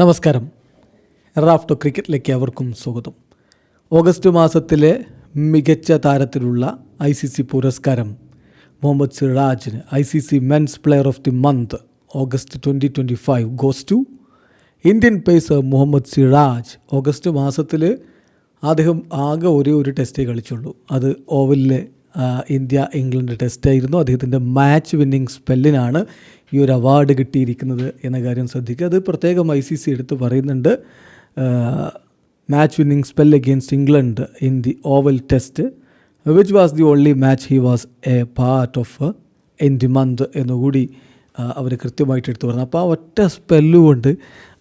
നമസ്കാരം. റാഫ്റ്റോ ക്രിക്കറ്റിലേക്ക് അവർക്കും സ്വാഗതം. ഓഗസ്റ്റ് മാസത്തിലെ മികച്ച താരത്തിലുള്ള ഐ സി സി പുരസ്കാരം Muhammad സിറാജിന് I C C men's player of the month August twenty twenty five goes to Indian pacer Muhammad Siraj. August മാസത്തിൽ അദ്ദേഹം ആകെ ഒരേ ഒരു ടെസ്റ്റേ കളിച്ചുള്ളൂ. അത് ഓവലിലെ ഇന്ത്യ ഇംഗ്ലണ്ട് ടെസ്റ്റായിരുന്നു അദ്ദേഹത്തിന്റെ മാച്ച് വിന്നിങ് സ്പെല്ലിനാണ് ഈ ഒരു അവാർഡ് കിട്ടിയിരിക്കുന്നത് എന്ന കാര്യം ശ്രദ്ധിക്കുക. അത് പ്രത്യേകം ഐ സി സി എടുത്ത് പറയുന്നുണ്ട്. Match winning spell against England in the Oval test which was the only match he was a part of in the month എന്നുകൂടി അവർ കൃത്യമായിട്ട് എടുത്തു പറഞ്ഞു. അപ്പോൾ ആ ഒറ്റ സ്പെല്ലുകൊണ്ട്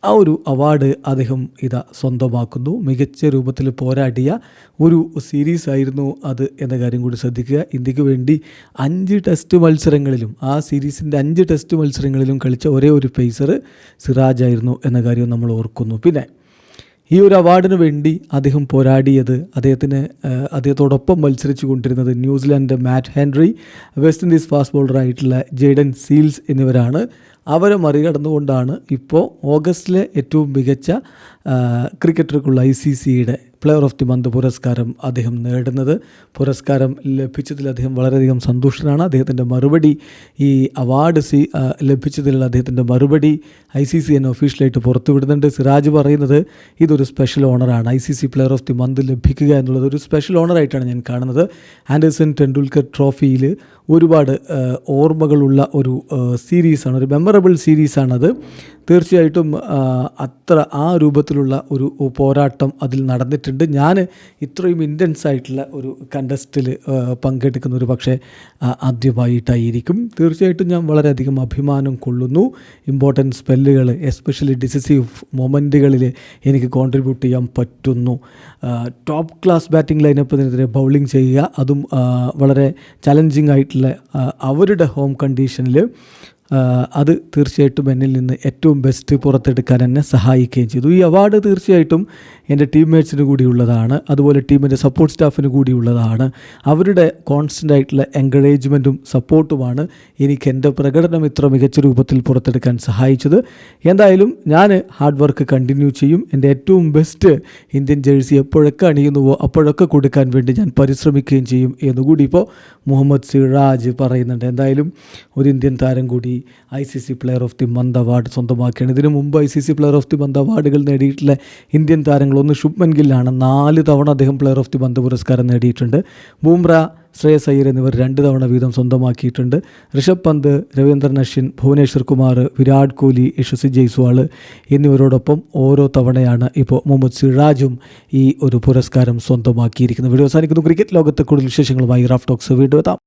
ആ ഒരു അവാർഡ് അദ്ദേഹം ഇതാ സ്വന്തമാക്കുന്നു. മികച്ച രൂപത്തിൽ പോരാടിയ ഒരു സീരീസ് ആയിരുന്നു അത് എന്ന കാര്യം കൂടി ശ്രദ്ധിക്കുക. ഇന്ത്യയ്ക്ക് വേണ്ടി അഞ്ച് ടെസ്റ്റ് മത്സരങ്ങളിലും ആ സീരീസിന്റെ അഞ്ച് ടെസ്റ്റ് മത്സരങ്ങളിലും കളിച്ച ഒരേ ഒരു പേസർ സിറാജ് ആയിരുന്നു എന്ന കാര്യം നമ്മൾ ഓർക്കുന്നു. പിന്നെ ഈ ഒരു അവാർഡിന് വേണ്ടി അദ്ദേഹം പോരാടിയത് അദ്ദേഹത്തിന് അദ്ദേഹത്തോടൊപ്പം മത്സരിച്ചു കൊണ്ടിരുന്നത് New Zealand Matt Henry West Indies fast ബോളറായിട്ടുള്ള Jayden Seales എന്നിവരാണ്. അവരെ മറികടന്നുകൊണ്ടാണ് ഇപ്പോൾ ഓഗസ്റ്റിലെ ഏറ്റവും മികച്ച ക്രിക്കറ്റർക്കുള്ള ഐ സി സിയുടെ പ്ലെയർ ഓഫ് ദി മന്ത് പുരസ്കാരം അദ്ദേഹം നേടുന്നത്. പുരസ്കാരം ലഭിച്ചതിൽ അദ്ദേഹം വളരെയധികം സന്തുഷ്ടനാണ് അദ്ദേഹത്തിന്റെ മറുപടി ഈ അവാർഡ് സി ലഭിച്ചതിലുള്ള അദ്ദേഹത്തിന്റെ മറുപടി ഐ സി സി എന്നെ ഒഫീഷ്യലായിട്ട് പുറത്തുവിടുന്നുണ്ട്. സിറാജ് പറയുന്നത് ഇതൊരു സ്പെഷ്യൽ ഓണറാണ് I C C player of the month ലഭിക്കുക എന്നുള്ളത് ഒരു സ്പെഷ്യൽ ഓണറായിട്ടാണ് ഞാൻ കാണുന്നത്. ആൻഡേഴ്സൺ ടെണ്ടുൽക്കർ ട്രോഫിയിൽ ഒരുപാട് ഓർമ്മകളുള്ള ഒരു സീരീസാണ് ഒരു മെമ്മറബിൾ സീരീസാണത് തീർച്ചയായിട്ടും അത്ര ആ രൂപത്തിലുള്ള ഒരു പോരാട്ടം അതിൽ നടന്നിട്ടുണ്ട്. ഞാൻ ഇത്രയും ഇന്റൻസ് ആയിട്ടുള്ള ഒരു കണ്ടസ്റ്റിൽ പങ്കെടുക്കുന്ന ഒരു പക്ഷേ ആദ്യമായിട്ടായിരിക്കും. തീർച്ചയായിട്ടും ഞാൻ വളരെയധികം അഭിമാനം കൊള്ളുന്നു. ഇമ്പോർട്ടന്റ് സ്പെല്ലുകൾ എസ്പെഷ്യലി ഡിസിസീവ് മൊമെന്റുകളിൽ എനിക്ക് കോൺട്രിബ്യൂട്ട് ചെയ്യാൻ പറ്റുന്നു. ടോപ്പ് ക്ലാസ് ബാറ്റിംഗ് ലൈനപ്പിനെതിരെ ബൗളിംഗ് ചെയ്യുക അതും വളരെ ചലഞ്ചിങ് ആയിട്ടുള്ള അവരുടെ ഹോം കണ്ടീഷനിൽ അത് തീർച്ചയായിട്ടും എന്നിൽ നിന്ന് ഏറ്റവും ബെസ്റ്റ് പുറത്തെടുക്കാൻ എന്നെ സഹായിക്കുകയും ചെയ്തു. ഈ അവാർഡ് തീർച്ചയായിട്ടും എന്റെ ടീംമേറ്റ്സിന് കൂടിയുള്ളതാണ്. അതുപോലെ ടീമിന്റെ സപ്പോർട്ട് സ്റ്റാഫിന് കൂടിയുള്ളതാണ്. അവരുടെ കോൺസ്റ്റന്റ് ആയിട്ടുള്ള എൻകറേജ്മെന്റും സപ്പോർട്ടുമാണ് എനിക്ക് എന്റെ പ്രകടനം ഇത്ര മികച്ച രൂപത്തിൽ പുറത്തെടുക്കാൻ സഹായിച്ചത്. എന്തായാലും ഞാൻ ഹാർഡ് വർക്ക് കണ്ടിന്യൂ ചെയ്യും. എന്റെ ഏറ്റവും ബെസ്റ്റ് ഇന്ത്യൻ ജേഴ്സി എപ്പോഴൊക്കെ അണിയുന്നുവോ അപ്പോഴൊക്കെ കൊടുക്കാൻ വേണ്ടി ഞാൻ പരിശ്രമിക്കുകയും ചെയ്യും എന്നുകൂടി ഇപ്പോൾ മുഹമ്മദ് സിറാജ് പറയുന്നുണ്ട്. എന്തായാലും ഒരു ഇന്ത്യൻ താരം കൂടി I C C player of the month award സ്വന്തമാക്കിയാണ്. ഇതിനു മുമ്പ് I C C player of the month അവാർഡുകൾ നേടിയിട്ടുള്ള ഇന്ത്യൻ താരങ്ങൾ ഒന്ന് ശുഭ്മൻ ഗില്ലാണ്. നാല് തവണ അദ്ദേഹം പ്ലെയർ ഓഫ് ദി മന്ത് പുരസ്കാരം നേടിയിട്ടുണ്ട്. ബൂംറ ശ്രേയസ് അയ്യർ എന്നിവർ രണ്ട് തവണ വീതം സ്വന്തമാക്കിയിട്ടുണ്ട്. ഋഷഭ് പന്ത് രവീന്ദ്രൻ അശ്വിൻ ഭുവനേശ്വർ കുമാർ വിരാട് കോഹ്ലി യശസ്വി ജയ്സ്വാൾ എന്നിവരോടൊപ്പം ഓരോ തവണയാണ് ഇപ്പോൾ മുഹമ്മദ് സിറാജും ഈ ഒരു പുരസ്കാരം സ്വന്തമാക്കിയിരിക്കുന്നത്. വീഡിയോ അവസാനിക്കുന്നു. ക്രിക്കറ്റ് ലോകത്തെ കൂടുതൽ വിശേഷങ്ങളുമായി റാഫ് ടോക്സ് വീണ്ടും എത്താം.